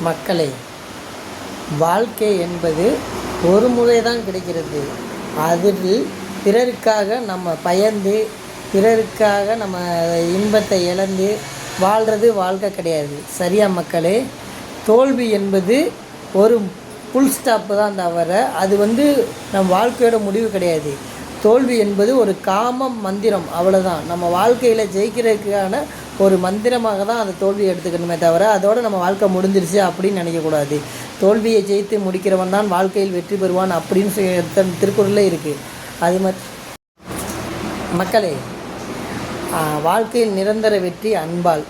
மக்களே வாழ்க்கை என்பது ஒரு முறை தான் கிடைக்கிறது. அதில் பிறருக்காக நம்ம பயந்து பிறருக்காக நம்ம இன்பத்தை இழந்து வாழ்கிறது வாழ்க்கை கிடையாது. சரியா மக்களே? தோல்வி என்பது ஒரு ஃபுல் ஸ்டாப்பு தான் தவிர அது வந்து நம் வாழ்க்கையோட முடிவு கிடையாது. தோல்வி என்பது ஒரு காம மந்திரம் அவ்வளோதான் நம்ம வாழ்க்கையில் ஜெயிக்கிறதுக்கான ஒரு மந்திரமாக தான் அந்த தோல்வியை எடுத்துக்கணுமே தவிர அதோடு நம்ம வாழ்க்கை முடிஞ்சிருச்சு அப்படின்னு நினைக்கக்கூடாது. தோல்வியை ஜெயித்து முடிக்கிறவன் தான் வாழ்க்கையில் வெற்றி பெறுவான் அப்படின்னு சொல்லி திருக்குறளே இருக்குது அது மத் மக்களே வாழ்க்கையில் நிரந்தர வெற்றி அன்பால்.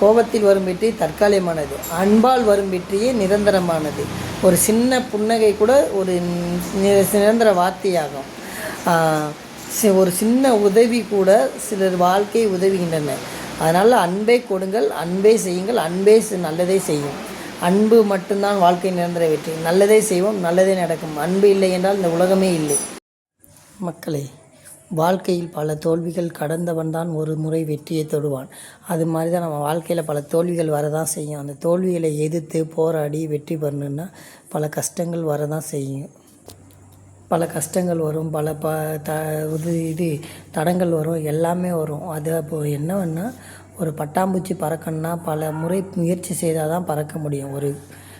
கோபத்தில் வரும் வெற்றி தற்காலிகமானது. அன்பால் வரும் வெற்றியே நிரந்தரமானது. ஒரு சின்ன புன்னகை கூட ஒரு நிரந்தர வார்த்தையாகும். சி- ஒரு சின்ன உதவி கூட சிலர் வாழ்க்கை உதவுகின்றன அதனால் அன்பை கொடுங்கள் அன்பே செய்யுங்கள் அன்பே செ- நல்லதை செய்யும். அன்பு மட்டும்தான் வாழ்க்கை நிரந்தர வெற்றி. நல்லதே செய்வோம் நல்லதே நடக்கும். அன்பு இல்லை என்றால் இந்த உலகமே இல்லை. மக்களே வாழ்க்கையில் பல தோல்விகள் கடந்தவன் தான் ஒரு முறை வெற்றியை தொடுவான். அது மாதிரி தான் நம்ம வாழ்க்கையில் பல தோல்விகள் வரதான் செய்யும். அந்த தோல்விகளை எதிர்த்து போராடி வெற்றி பெறணுன்னா பல கஷ்டங்கள் வரதான் செய்யும். பல கஷ்டங்கள் வரும் பல ப த இது இது தடங்கள் வரும் எல்லாமே வரும். அது அப்போது என்னன்னா ஒரு பட்டாம்பூச்சி பறக்கணுன்னா பல முறை முயற்சி செய்தால் தான் பறக்க முடியும். ஒரு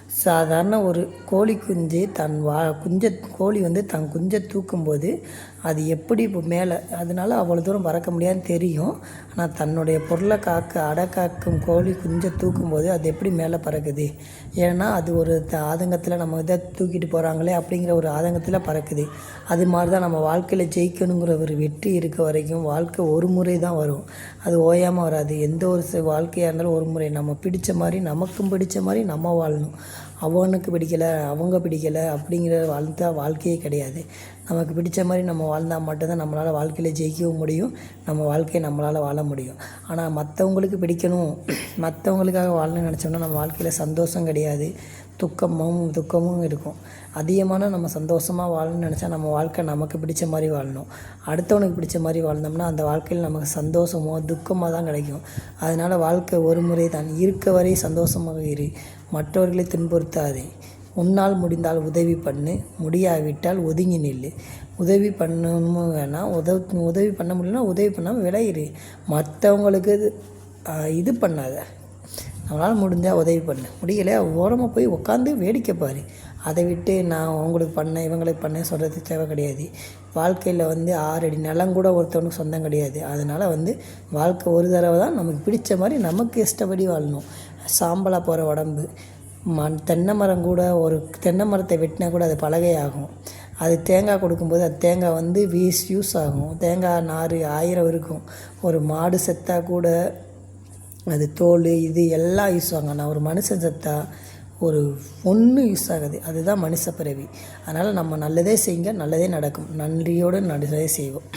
சாதாரண ஒரு கோழி குஞ்சு தன் வா குஞ்ச கோழி வந்து தன் குஞ்சை தூக்கும்போது அது எப்படி இப்போ மேலே அதனால அவ்வளோ தூரம் பறக்க முடியாதுன்னு தெரியும். ஆனால் தன்னுடைய பொருளை காக்க அடை காக்கும் கோழி குஞ்சை தூக்கும்போது அது எப்படி மேலே பறக்குது? ஏன்னா அது ஒரு த- ஆதங்கத்தில் நம்ம இதை தூக்கிட்டு போகிறாங்களே அப்படிங்கிற ஒரு ஆதங்கத்தில் பறக்குது. அது மாதிரி தான் நம்ம வாழ்க்கையில் ஜெயிக்கணுங்கிற ஒரு வெற்றி இருக்க வரைக்கும் வாழ்க்கை ஒரு முறை தான் வரும். அது ஓயாமல் வராது. எந்த ஒரு வாழ்க்கையாக இருந்தாலும் ஒரு முறை நம்ம பிடிச்ச மாதிரி நமக்கும் பிடிச்ச மாதிரி நம்ம வாழணும். அவனுக்கு பிடிக்கலை அவங்க பிடிக்கலை அப்படிங்கிற வாழ்த்தா வாழ்க்கையே கிடையாது. நமக்கு பிடிச்ச மாதிரி நம்ம வாழ்ந்தால் மட்டும்தான் நம்மளால் வாழ்க்கையில் ஜெயிக்கவும் முடியும். நம்ம வாழ்க்கையை நம்மளால் வாழ முடியும். ஆனால் மற்றவங்களுக்கு பிடிக்கணும். மற்றவங்களுக்காக வாழணும்னு நினச்சோம்னா நம்ம வாழ்க்கையில் சந்தோஷம் கிடையாது. துக்கமும் துக்கமும் இருக்கும். அதிகமான நம்ம சந்தோஷமாக வாழணும்னு நினச்சா நம்ம வாழ்க்கை நமக்கு பிடிச்ச மாதிரி வாழணும். அடுத்தவனுக்கு பிடிச்ச மாதிரி வாழ்ந்தோம்னா அந்த வாழ்க்கையில் நமக்கு சந்தோஷமோ துக்கமாக தான் கிடைக்கும். அதனால் வாழ்க்கை ஒரு முறை தான். இருக்க வரை சந்தோஷமாக இரு. மற்றவர்களை துன்புறுத்தாதே. உன்னால் முடிந்தால் உதவி பண்ணு. முடியாவிட்டால் ஒதுங்கி நில்லு. உதவி பண்ணணும் வேணாம் உதவி உதவி பண்ண முடியலன்னா உதவி பண்ணாமல் விளையிரு. மற்றவங்களுக்கு இது, இது பண்ணாத. நம்மளால் முடிஞ்சால் உதவி பண்ணு. முடியலையா ஓரமாக போய் உட்காந்து வேடிக்கை பாரு. அதை விட்டு நான் உங்களுக்கு பண்ணேன் இவங்களுக்கு பண்ணேன் சொல்கிறது தேவை கிடையாது. வாழ்க்கையில் வந்து ஆறடி நிலம் கூட ஒருத்தவனுக்கு சொந்தம் கிடையாது. அதனால் வந்து வாழ்க்கை ஒரு தடவை தான் நமக்கு பிடிச்ச மாதிரி நமக்கு இஷ்டப்படி வாழணும். சாம்பலாக போகிற உடம்பு. மண் தென்னை மரம் கூட ஒரு தென்னை மரத்தை வெட்டினா கூட அது பலகை ஆகும் அது தேங்காய் கொடுக்கும்போது அது தேங்காய் வந்து வீஸ் யூஸ் ஆகும். தேங்காய் நார் ஆயிரம் இருக்கும். ஒரு மாடு செத்தா கூட அது தோல் இது எல்லாம் யூஸ் ஆகும். ஆனால் ஒரு மனுஷன் செத்தா ஒரு ஒன்று யூஸ் ஆகுது. அதுதான் மனுஷ பிறவி. அதனால் நம்ம நல்லதே செய்யுங்க நல்லதே நடக்கும். நன்றியோடு நல்லதே செய்வோம்.